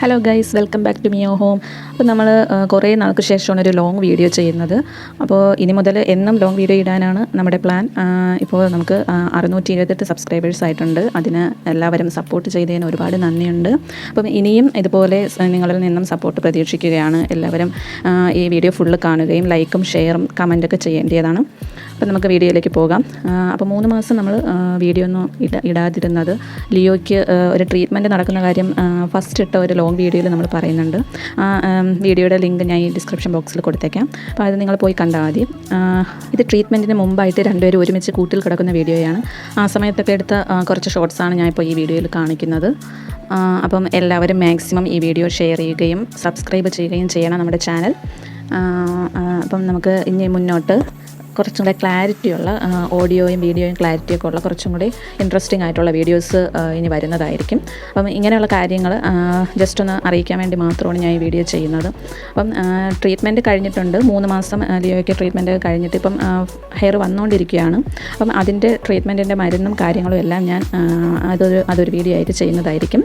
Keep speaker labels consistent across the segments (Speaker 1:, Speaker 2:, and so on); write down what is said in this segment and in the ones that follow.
Speaker 1: Hello guys welcome back to Mio home അപ്പോൾ നമ്മൾ കുറേ നാൾക്ക് ശേഷമാണ് ഒരു ലോങ് വീഡിയോ ചെയ്യുന്നത്. അപ്പോൾ ഇനി മുതൽ എന്നും ലോങ് വീഡിയോ ഇടാനാണ് നമ്മുടെ പ്ലാൻ ഇപ്പോൾ നമുക്ക് അറുന്നൂറ്റി ഇരുപത്തെട്ട് സബ്സ്ക്രൈബേഴ്സ് ആയിട്ടുണ്ട്. അതിന് എല്ലാവരും സപ്പോർട്ട് ചെയ്തതിന് ഒരുപാട് നന്ദിയുണ്ട്. അപ്പം ഇനിയും ഇതുപോലെ നിങ്ങളിൽ നിന്നും സപ്പോർട്ട് പ്രതീക്ഷിക്കുകയാണ്. എല്ലാവരും ഈ വീഡിയോ ഫുള്ള് കാണുകയും ലൈക്കും ഷെയറും കമന്റൊക്കെ ചെയ്യേണ്ടതാണ്. അപ്പോൾ നമുക്ക് വീഡിയോയിലേക്ക് പോകാം. അപ്പോൾ മൂന്ന് മാസം നമ്മൾ വീഡിയോ ഒന്നും ഇട ഇടാതിരുന്നത്. ലിയോയ്ക്ക് ഒരു ട്രീറ്റ്മെന്റ് നടക്കുന്ന കാര്യം ഫസ്റ്റ് ഇട്ട ഒരു ലോങ് വീഡിയോയിൽ നമ്മൾ പറയുന്നുണ്ട്. ആ വീഡിയോയുടെ ലിങ്ക് ഞാൻ ഈ ഡിസ്ക്രിപ്ഷൻ ബോക്സിൽ കൊടുത്തേക്കാം. അപ്പോൾ അത് നിങ്ങൾ പോയി കണ്ടാൽ മതി. ഇത് ട്രീറ്റ്മെന്റിന് മുമ്പായിട്ട് രണ്ടുപേരും ഒരുമിച്ച് കൂട്ടിൽ കിടക്കുന്ന വീഡിയോയാണ് ആ സമയത്തൊക്കെ എടുത്ത കുറച്ച് ഷോർട്സാണ് ഞാനിപ്പോൾ ഈ വീഡിയോയിൽ കാണിക്കുന്നത്. അപ്പം എല്ലാവരും മാക്സിമം ഈ വീഡിയോ ഷെയർ ചെയ്യുകയും സബ്സ്ക്രൈബ് ചെയ്യുകയും ചെയ്യണം നമ്മുടെ ചാനൽ അപ്പം നമുക്ക് ഇനി മുന്നോട്ട് കുറച്ചും കൂടെ ക്ലാരിറ്റിയുള്ള ഓഡിയോയും വീഡിയോയും ക്ലാരിറ്റിയൊക്കെ ഉള്ള കുറച്ചും കൂടി ഇൻട്രസ്റ്റിംഗ് ആയിട്ടുള്ള വീഡിയോസ് ഇനി വരുന്നതായിരിക്കും. അപ്പം ഇങ്ങനെയുള്ള കാര്യങ്ങൾ ജസ്റ്റ് ഒന്ന് അറിയിക്കാൻ വേണ്ടി മാത്രമാണ് ഞാൻ ഈ വീഡിയോ ചെയ്യുന്നത്. അപ്പം ട്രീറ്റ്മെന്റ് കഴിഞ്ഞിട്ടുണ്ട്. മൂന്ന് മാസം ലിയോയ്ക്ക് ട്രീറ്റ്മെന്റ് കഴിഞ്ഞിട്ട് ഇപ്പം ഹെയർ വന്നുകൊണ്ടിരിക്കുകയാണ് അപ്പം അതിന്റെ ട്രീറ്റ്മെന്റിന്റെ മരുന്നും കാര്യങ്ങളും എല്ലാം ഞാൻ അതൊരു അതൊരു വീഡിയോ ആയിട്ട് ചെയ്യുന്നതായിരിക്കും.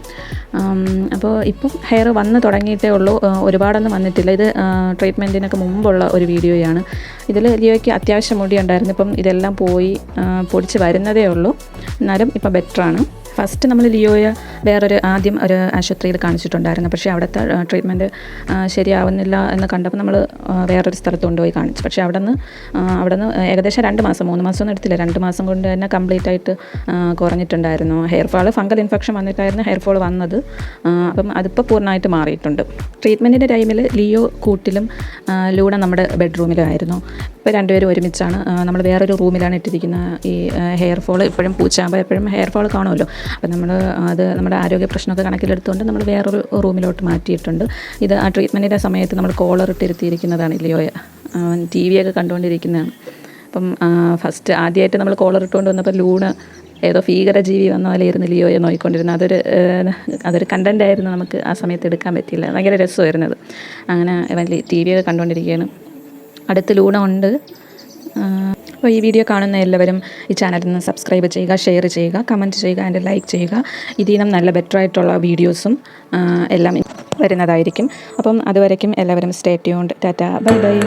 Speaker 1: അപ്പോൾ ഇപ്പം ഹെയർ വന്ന് തുടങ്ങിയിട്ടേ ഉള്ളൂ. ഒരുപാടൊന്നും വന്നിട്ടില്ല. ഇത് ട്രീറ്റ്മെന്റിനൊക്കെ മുമ്പുള്ള ഒരു വീഡിയോയാണ് ഇതിൽ ലിയോയ്ക്ക് അത്യാവശ്യം മുടി ഉണ്ടായിരുന്നു ഇപ്പം ഇതെല്ലാം പോയി പൊടിച്ച് വരുന്നതേ ഉള്ളൂ. എന്നാലും ഇപ്പം ബെറ്ററാണ്. ഫസ്റ്റ് നമ്മൾ ലിയോയെ വേറൊരു ആദ്യം ഒരു ആശുപത്രിയിൽ കാണിച്ചിട്ടുണ്ടായിരുന്നു. പക്ഷേ അവിടുത്തെ ട്രീറ്റ്മെന്റ് ശരിയാവുന്നില്ല എന്ന് കണ്ടപ്പോൾ നമ്മൾ വേറൊരു സ്ഥലത്ത് കൊണ്ടുപോയി കാണിച്ചു. പക്ഷേ അവിടെ നിന്ന് അവിടെ നിന്ന് ഏകദേശം രണ്ട് മാസം മൂന്ന് മാസമൊന്നും എടുത്തില്ല. രണ്ട് മാസം കൊണ്ട് തന്നെ കംപ്ലീറ്റ് ആയിട്ട് കുറഞ്ഞിട്ടുണ്ടായിരുന്നു. ഹെയർ ഫാൾ ഫംഗൽ ഇൻഫെക്ഷൻ വന്നിട്ടായിരുന്നു ഹെയർ ഫോൾ വന്നത്. അപ്പം അതിപ്പോൾ പൂർണമായിട്ട് മാറിയിട്ടുണ്ട്. ട്രീറ്റ്മെന്റിന്റെ ടൈമിൽ ലിയോ കൂട്ടിലും ലൂഡ നമ്മുടെ ബെഡ്റൂമിലും ആയിരുന്നു ഇപ്പോൾ രണ്ടുപേരും ഒരുമിച്ചാണ് നമ്മൾ വേറൊരു റൂമിലാണ് ഇട്ടിരിക്കുന്ന ഈ ഹെയർ ഫോൾ ഇപ്പോഴും പൂച്ചാകുമ്പോൾ എപ്പോഴും ഹെയർ ഫോൾ കാണുമല്ലോ. അപ്പോൾ നമ്മൾ അത് നമ്മുടെ ആരോഗ്യ പ്രശ്നമൊക്കെ കണക്കിലെടുത്തുകൊണ്ട് നമ്മൾ വേറൊരു റൂമിലോട്ട് മാറ്റിയിട്ടുണ്ട്. ഇത് ആ ട്രീറ്റ്മെന്റിന്റെ സമയത്ത് നമ്മൾ കോളർ ഇട്ടിരുത്തിയിരിക്കുന്നതാണ് ഇല്ലയോ ടി വി ഒക്കെ കണ്ടുകൊണ്ടിരിക്കുന്നതാണ് അപ്പം ഫസ്റ്റ് ആദ്യമായിട്ട് നമ്മൾ കോളർ ഇട്ടുകൊണ്ട് വന്നപ്പോൾ ലൂണ് ഏതോ ഭീകര ജീവി വന്ന പോലെ ഇരുന്ന് ലിയോയെ നോക്കിക്കൊണ്ടിരുന്നത്. അതൊരു അതൊരു കണ്ടന്റായിരുന്നു നമുക്ക് ആ സമയത്ത് എടുക്കാൻ പറ്റിയില്ല. ഭയങ്കര രസമായിരുന്നത് അങ്ങനെ ടി വി ഒക്കെ കണ്ടുകൊണ്ടിരിക്കുകയാണ് അടുത്ത് ലൂണ ഉണ്ട്. അപ്പോൾ ഈ വീഡിയോ കാണുന്ന എല്ലാവരും ഈ ചാനലിൽ നിന്ന് സബ്സ്ക്രൈബ് ചെയ്യുക ഷെയർ ചെയ്യുക കമന്റ് ചെയ്യുക ആൻഡ് ലൈക്ക് ചെയ്യുക. ഇതിനും നല്ല ബെറ്റർ ആയിട്ടുള്ള വീഡിയോസും എല്ലാം വരുന്നതായിരിക്കും. അപ്പം അതുവരയ്ക്കും എല്ലാവരും stay tuned tata bye bye